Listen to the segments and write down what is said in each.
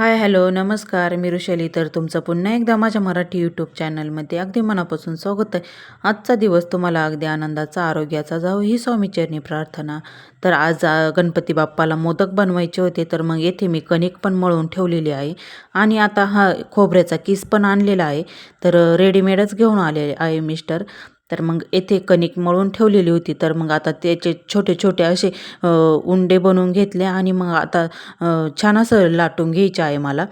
Hi hello नमस्कार. मी ऋषाली. तर तुमचं पुन्हा एकदा माझ्या मराठी यूट्यूब चॅनलमध्ये अगदी मनापासून स्वागत आहे. आजचा दिवस तुम्हाला अगदी आनंदाचा आरोग्याचा जाऊ ही स्वामीचरणी प्रार्थना. तर आज गणपती बाप्पाला मोदक बनवायचे होते तर मग येथे मी कणिक पण मळून ठेवलेली आहे. आणि आता हा खोबऱ्याचा किस पण आणलेला आहे. तर रेडीमेडच घेऊन आले आहे मिस्टर. तर मग येथे कणिक मळून ठेवलेली होती. तर मग आता त्याचे छोटे छोटे असे उंडे बनवून घेतले आणि मग आता छान असं लाटून घ्यायचे आहे मला.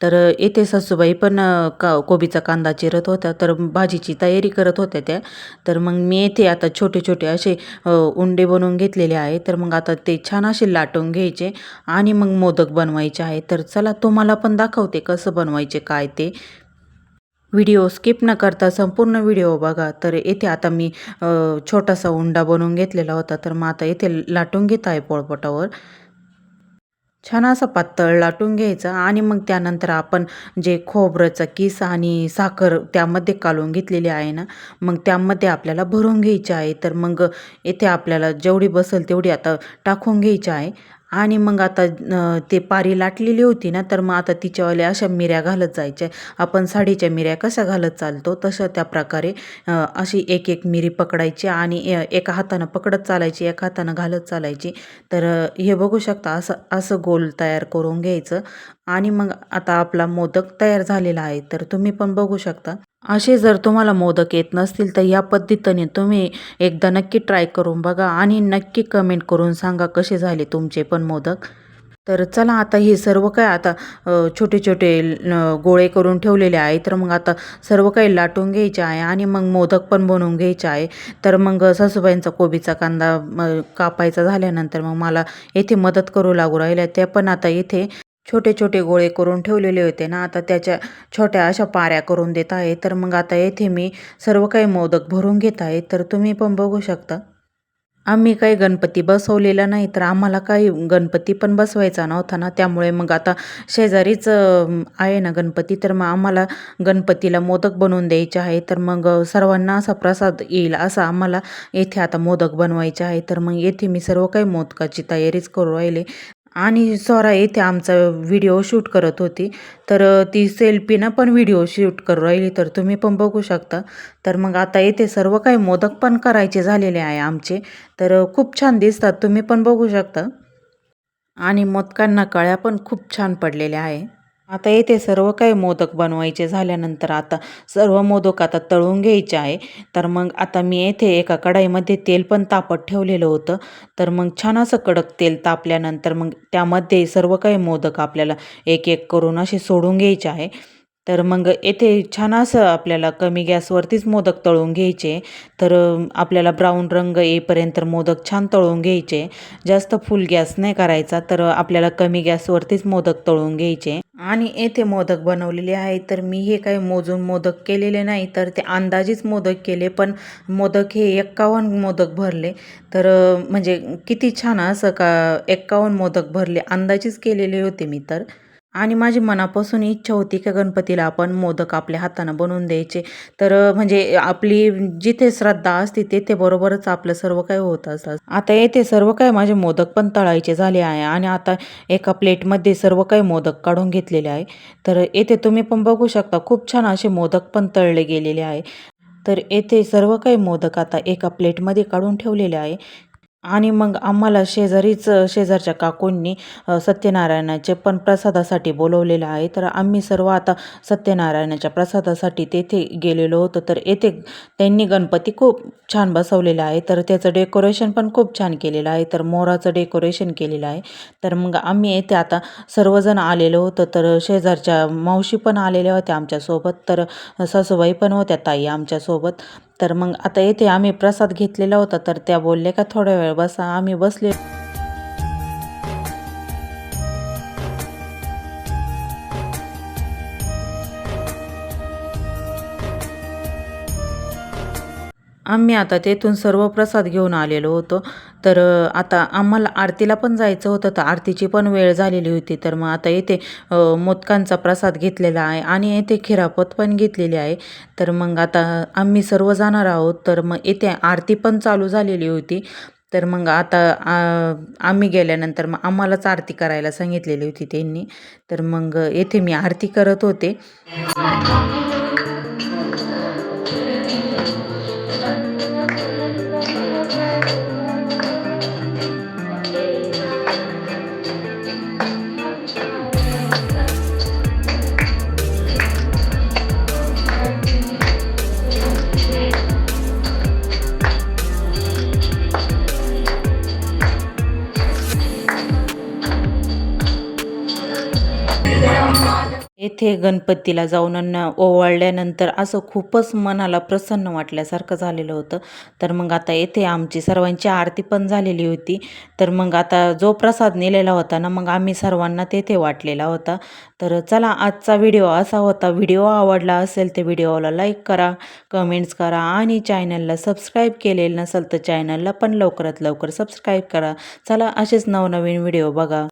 तर येथे सासूबाई पण का कोबीचा कांदा चिरत होत्या. तर भाजीची तयारी करत होत्या त्या. तर मग मी येथे आता छोटे छोटे असे उंडे बनवून घेतलेले आहे. तर मग आता ते छान असे लाटून घ्यायचे आणि मग मोदक बनवायचे आहे. तर चला तुम्हाला पण दाखवते कसं बनवायचे काय ते. व्हिडिओ स्किप न करता संपूर्ण व्हिडिओ बघा. तर येथे आता मी छोटासा उंडा बनवून घेतलेला होता. तर मग आता येथे लाटून घेत आहे पोळपटावर. छान असा पातळ लाटून घ्यायचा आणि मग त्यानंतर आपण जे खोबऱ्याचा किस आणि साखर त्यामध्ये कालून घेतलेली आहे ना मग त्यामध्ये आपल्याला भरून घ्यायची आहे. तर मग येथे आपल्याला जेवढी बसेल तेवढी आता टाकून घ्यायची आहे. आणि मग आता ते पारी लाटलेली होती ना तर मग आता तिच्यावाल्या अशा मिऱ्या घालत जायच्या आपण साडीच्या मिऱ्या कशा घालत चालतो? तशा त्या प्रकारे अशी एक एक मिरी पकडायची आणि एका हातानं पकडत चालायची एका हातानं घालत चालायची. तर हे बघू शकता असं असं गोल तयार करून घ्यायचं. आणि मग आता आपला मोदक तयार झालेला आहे तर तुम्ही पण बघू शकता. असे जर तुम्हाला मोदक येत नसतील तर या पद्धतीने तुम्ही एकदा नक्की ट्राय करून बघा आणि नक्की कमेंट करून सांगा कसे झाले तुमचे पण मोदक. तर चला आता हे सर्व काय आता छोटे छोटे गोळे करून ठेवलेले आहे तर मग आता सर्व काही लाटून घ्यायचे आहे आणि मग मोदक पण बनवून घ्यायचे आहे. तर मग सासूबाईंचा कोबीचा कांदा कापायचा झाल्यानंतर मग मला येथे मदत करू लागू राहिल्या. त्या पण आता इथे छोटे छोटे गोळे करून ठेवलेले होते ना आता त्याच्या छोट्या अशा पाऱ्या करून देत आहे. तर मग आता येथे मी सर्व काही मोदक भरून घेत आहे. तर तुम्ही पण बघू शकता. आम्ही काही गणपती बसवलेला नाही तर आम्हाला काही गणपती पण बसवायचा नव्हता ना. त्यामुळे मग आता शेजारीच आहे ना गणपती. तर मग आम्हाला गणपतीला मोदक बनवून द्यायचे आहे. तर मग सर्वांना असा प्रसाद येईल असा आम्हाला येथे आता मोदक बनवायचे आहे. तर मग येथे मी सर्व काही मोदकाची तयारीच करू राहिले. आणि सोरा येथे आमचा व्हिडिओ शूट करत होती. तर ती सेल्फीनं पण व्हिडिओ शूट करू राहिली. तर तुम्ही पण बघू शकता. तर मग आता येथे सर्व काही मोदक पण करायचे झालेले आहे आमचे. तर खूप छान दिसतात. तुम्ही पण बघू शकता. आणि मोदकांना कळ्या पण खूप छान पडलेल्या आहे. आता येथे सर्व काही मोदक बनवायचे झाल्यानंतर आता सर्व मोदक आता तळून घ्यायचे आहे. तर मग आता मी येथे एका कढाईमध्ये तेल पण तापत ठेवलेलं होतं. तर मग छान असं कडक तेल तापल्यानंतर मग त्यामध्ये सर्व काही मोदक आपल्याला एक एक करून असे सोडून घ्यायचे आहे. तर मग येथे छान असं आपल्याला कमी गॅसवरतीच मोदक तळून घ्यायचे. तर आपल्याला ब्राऊन रंग येईपर्यंत मोदक छान तळून घ्यायचे. जास्त फुल गॅस नाही करायचा तर आपल्याला कमी गॅसवरतीच मोदक तळून घ्यायचे. आणि येथे मोदक बनवलेले आहे तर मी हे काही मोजून मोदक केलेले नाही तर ते अंदाजेच मोदक केले पण मोदक हे एक्कावन्न मोदक भरले. तर म्हणजे किती छान असं का एक्कावन्न मोदक भरले अंदाजेच केलेले होते मी तर. आणि माझी मनापासून इच्छा होती की गणपतीला आपण मोदक आपल्या हातानं बनवून द्यायचे. तर म्हणजे आपली जिथे श्रद्धा असते तेथे बरोबरच आपलं सर्व काही होत असतं. आता येथे सर्व काही माझे मोदक पण तळायचे झाले आहे आणि आता एका प्लेटमध्ये सर्व काही मोदक काढून घेतलेले आहे. तर येथे तुम्ही पण बघू शकता खूप छान असे मोदक पण तळले गेलेले आहे. तर येथे सर्व काही मोदक आता एका प्लेटमध्ये काढून ठेवलेले आहे. आणि मग आम्हाला शेजारीच शेजारच्या काकूंनी सत्यनारायणाचे पण प्रसादासाठी बोलवलेलं आहे. तर आम्ही सर्व आता सत्यनारायणाच्या प्रसादासाठी तेथे गेलेलो होतो. तर येथे त्यांनी गणपती खूप छान बसवलेला आहे. तर त्याचं डेकोरेशन पण खूप छान केलेलं आहे. तर मोराचं डेकोरेशन केलेलं आहे. तर मग आम्ही येथे आता सर्वजण आलेलो होतो. तर शेजारच्या मावशी पण आलेल्या होत्या आमच्यासोबत. तर सासूबाई पण होत्या ताई आमच्यासोबत. तर मग आता येथे आम्ही प्रसाद घेतलेला होता तर त्या बोलल्या का थोड्या वेळ बसा आम्ही बसले आम्ही आता तेथून सर्व प्रसाद घेऊन आलेलो होतो. तर आता आम्हाला आरतीला पण जायचं होतं तर आरतीची पण वेळ झालेली होती. तर मग आता येथे मोदकांचा प्रसाद घेतलेला आहे आणि येथे खिरापत पण घेतलेली आहे. तर मग आता आम्ही सर्व जाणार आहोत. तर मग येथे आरती पण चालू झालेली होती. तर मग आता आम्ही गेल्यानंतर मग आम्हालाच आरती करायला सांगितलेली होती त्यांनी. तर मग येथे मी आरती करत होते. येथे गणपतीला जाऊन अन्न ओवाळल्यानंतर असं खूपच मनाला प्रसन्न वाटल्यासारखं झालेलं होतं. तर मग आता येथे आमची सर्वांची आरती पण झालेली होती. तर मग आता जो प्रसाद नेलेला होता ना मग आम्ही सर्वांना तेथे वाटलेला होता. तर चला आजचा व्हिडिओ असा होता. व्हिडिओ आवडला असेल तर व्हिडिओला लाईक करा कमेंट्स करा आणि चॅनलला सबस्क्राईब केलेलं नसेल तर चॅनलला पण लवकरात लवकर सबस्क्राईब करा. चला असेच नवनवीन व्हिडिओ बघा.